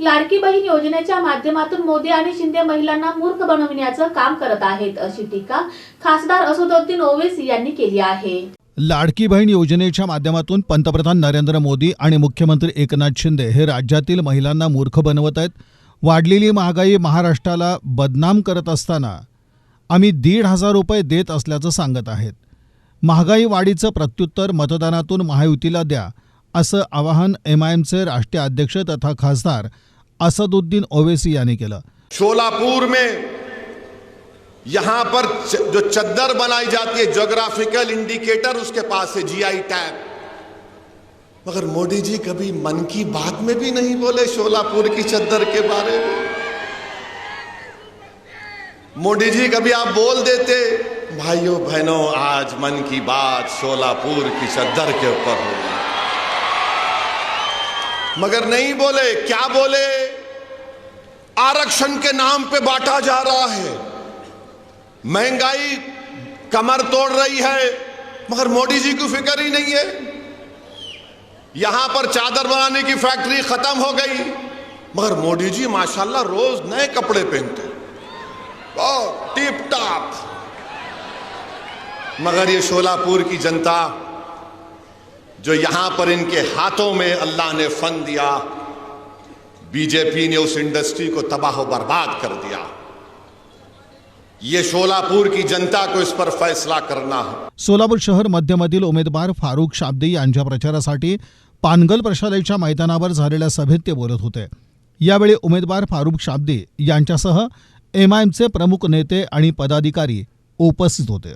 लाडकी बहीण योजनेच्या माध्यमातून मोदी आणि शिंदे महिलांना मूर्ख बनविण्याचं काम करत आहेत अशी टीका खासदार असदुद्दीन ओवेसी यांनी केली आहे. लाडकी बहीण योजनेच्या माध्यमातून पंतप्रधान नरेंद्र मोदी आणि मुख्यमंत्री एकनाथ शिंदे हे राज्यातील महिलांना मूर्ख बनवत आहेत. वाढलेली महागाई महाराष्ट्राला बदनाम करत असताना आम्ही दीड हजार रुपये देत असल्याचं सांगत आहेत. महागाई वाढीचं प्रत्युत्तर मतदानातून महायुतीला द्या असं आवाहन एमचे राष्ट्रीय अध्यक्ष तथा खासदार असदुद्दीन ओवेसी यांनी केलं. शोलापुर में यहाँ पर जो चद्दर बनाई जाती है ज्योग्राफिकल इंडिकेटर उसके पास है जीआई टैग मगर मोदी जी कभी मन की बात में भी नहीं बोले शोलापुर की चद्दर के बारे में। मोदी जी कभी आप बोल देते, भाइयों, बहनों, आज मन की बात शोलापुर की चद्दर के ऊपर होगी मगर नहीं बोले, क्या बोले? आरक्षण के नाम पे बांटा जा रहा है। महँगाई कमर तोड़ रही है, मगर मोदी जी को फ़िक्र ही नहीं है। यहाँ पर चादर बनाने की फैक्ट्री खत्म हो गई, मगर मोदी जी माशाल्लाह रोज नए कपड़े पहनते टिप टॉप मगर ये शोलापुर की जनता जो यहां पर इनके हाथों में अल्लाह ने फन दिया बीजेपी ने उस इंडस्ट्री को तबाह बर्बाद कर दिया। ये शोलापुर की जनता को इस पर फैसला करना है। सोलापूर शहर मध्यमधील उमेदवार फारुख शाब्दी यांच्या प्रचारासाठी पानगल प्रशालेच्या मैदानावर झालेल्या सभेत ते बोलत होते. यावेळी उमेदवार फारुख शाब्दी यांच्यासह एमआयएमचे प्रमुख नेते आणि पदाधिकारी उपस्थित होते.